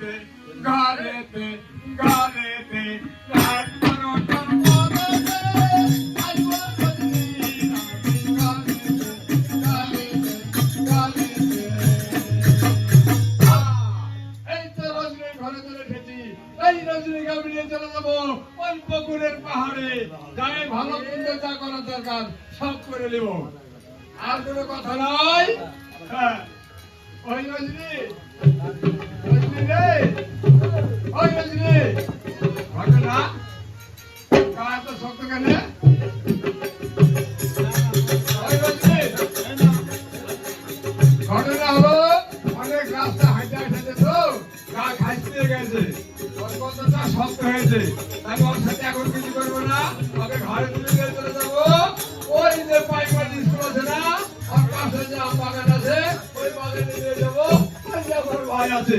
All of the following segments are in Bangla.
ঘরেতে ঘরেতে ঘরেতে রাত বারোটার পরেতে আসব রজনী ঘরেতে ঘরেতে ঘরেতে আহ, এই তো রজনীর ঘরে চলে এসেছি এই রজনীকে আমি নিয়ে চলে যাব ওই পুকুরের পাহাড়ে যাই ভালো দরকার সব করে নেব আর কোনো কথা নয় হ্যাঁ ওই রজনী রাস্তা হাঁটে হাঁটে তো গা গেছে। ওর কতটা শক্ত হয়েছে। তাই ওর সাথে এখন কিছু করব না, ওকে ঘরে তুলে ওই যে পাইকারি স্কুল আছে না, ওর পাশে যে আম আছে, ওই বাগানে নিয়ে যাব। ভাই আছে।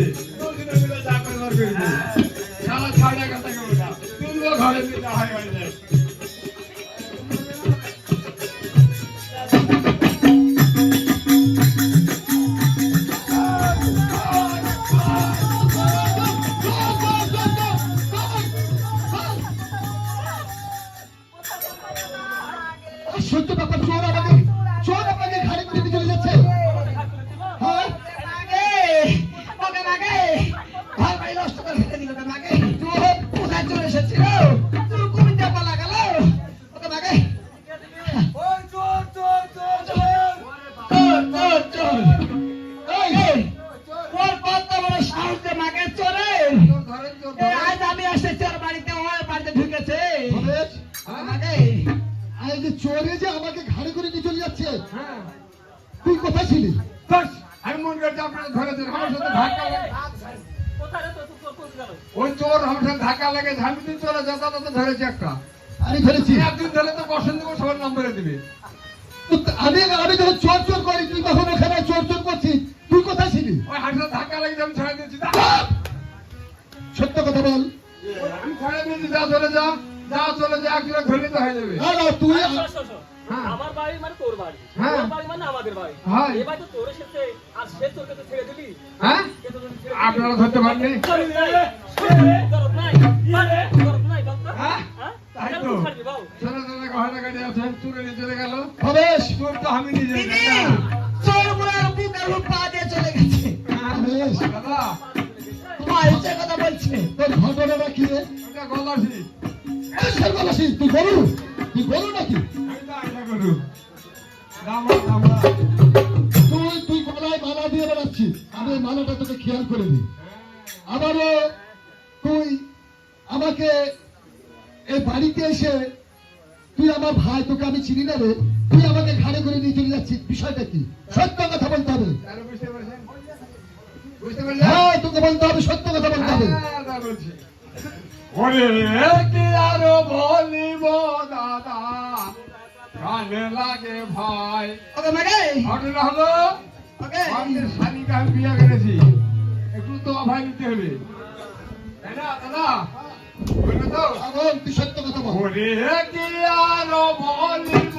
কত বড় সাহস যে আজ আমি ওর বাড়িতে ওর বাড়িতে ঢুকেছে। রমেশ, ওকে মাগে আর এই যে চোরে যে আমাকে ঘাড়ে করে নিয়ে চলে যাচ্ছে। হ্যাঁ। তুই কোথায় ছিলি? আমি মনে করছি আপনারা ধরেছেন আমার সাথে ধাক্কা ওই চোর আমার সাথে ধাক্কা লাগে আমি চলে যথাযথ ধরেছি একটা। আমি ধরেছি। একদিন ধরে তো বসন্ত দেবো সবার নম্বরে দিবে। আমি আমি যখন চোর চোর কথা বল আমি ছেড়ে দিয়েছি যা চলে যা যা চলে যা একজনে ধরে তো হয়ে যাবে না না তুই শোন, শোন, শোন। হ্যাঁ। আমার বাড়ি মানে তোর বাড়ি হ্যাঁ। তোর বাড়ি মানে আমাদের বাড়ি হ্যাঁ। এবার তো তোর এসেছে আর সে তোরকে তো ছেড়ে দিলি হ্যাঁ কে তোকে ছেড়ে দিলি? আপনারা ধরতে পারেননি দরদ নাই, দরদ নাই, দরদ নাই, বল তো। হ্যাঁ? হ্যাঁ? তাই তো। গহনা গাড়ি আছে চুরে নিয়ে চলে গেল তো আমি নিজে চোর বুড়ার বুকের উপর পা তোমার কথা বলছে। তোর ঘটনাটা কি রে। ওটা গলাসি কিসের গলাসি? তুই গরু তুই গরু নাকি? আমি তো আশা করু। দামা দামা। তুই তুই গলায় মালা দিয়ে বেড়াচ্ছিস আমি মালাটা তোকে খেয়াল করে দিই আবারও তুই আমাকে এই বাড়িতে এসে তুই আমার ভাই তোকে আমি চিনি না রে। তুই আমাকে ঘাড়ে করে নিয়ে চলে যাচ্ছিস। বিষয়টা কি? সত্য কথা বলতে হবে। হ্যাঁ তোকে বলতে হবে সত্য কথা বলতে হবে। হ্যাঁ, তা বলছি। ওরে কি আরও বলিব দাদা। কানে লাগে ভাই। ওকে ঘটনা হলো? ওকে। আমি বিয়ে করেছি। একটু তো অভয় নিতে হবে। তাই না দাদা? বলবে তো? এখন তুই সত্য কথা বল। ওরে কি আরও বলিব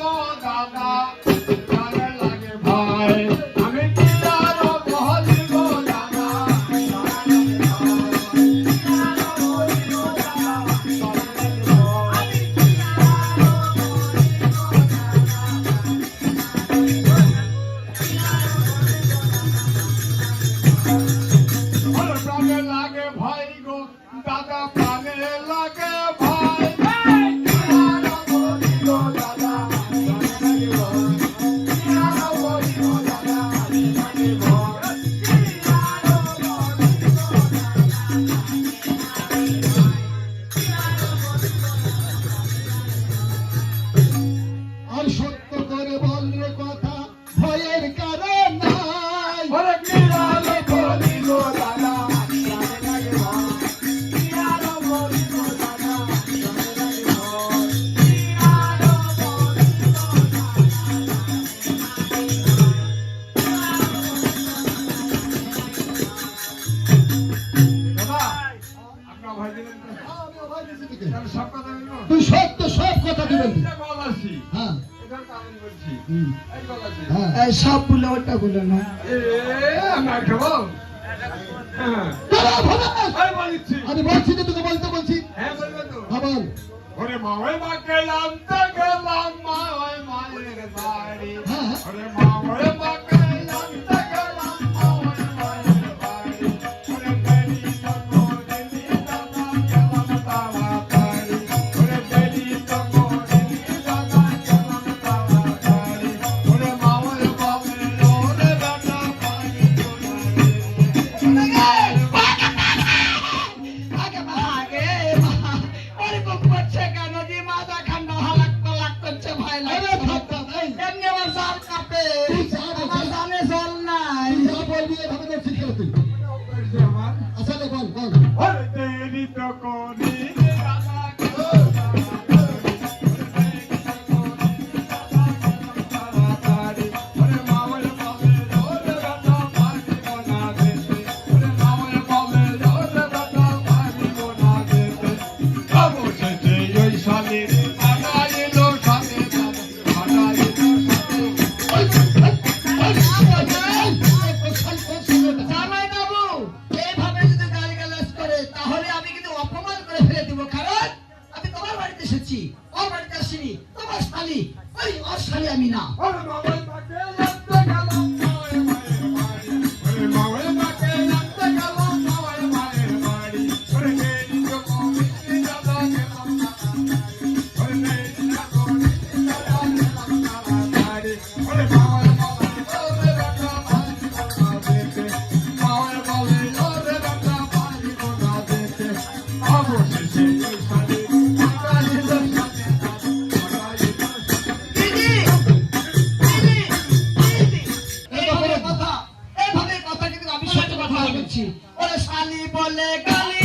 তুই সত্য সব কথা তুই বলবি। হ্যাঁ। হ্যাঁ। এই সব বলে ওটা বলে না। আমি হ্যাঁ। আমি বলছি তো তোকে বলতে বলছি। বলবে তো। আবার ওরে মা মা গেলাম তো গেলাম মা মায়ের বাড়ি। ওরে মা মা তেরি বলছি ওরে শালি বলে গালি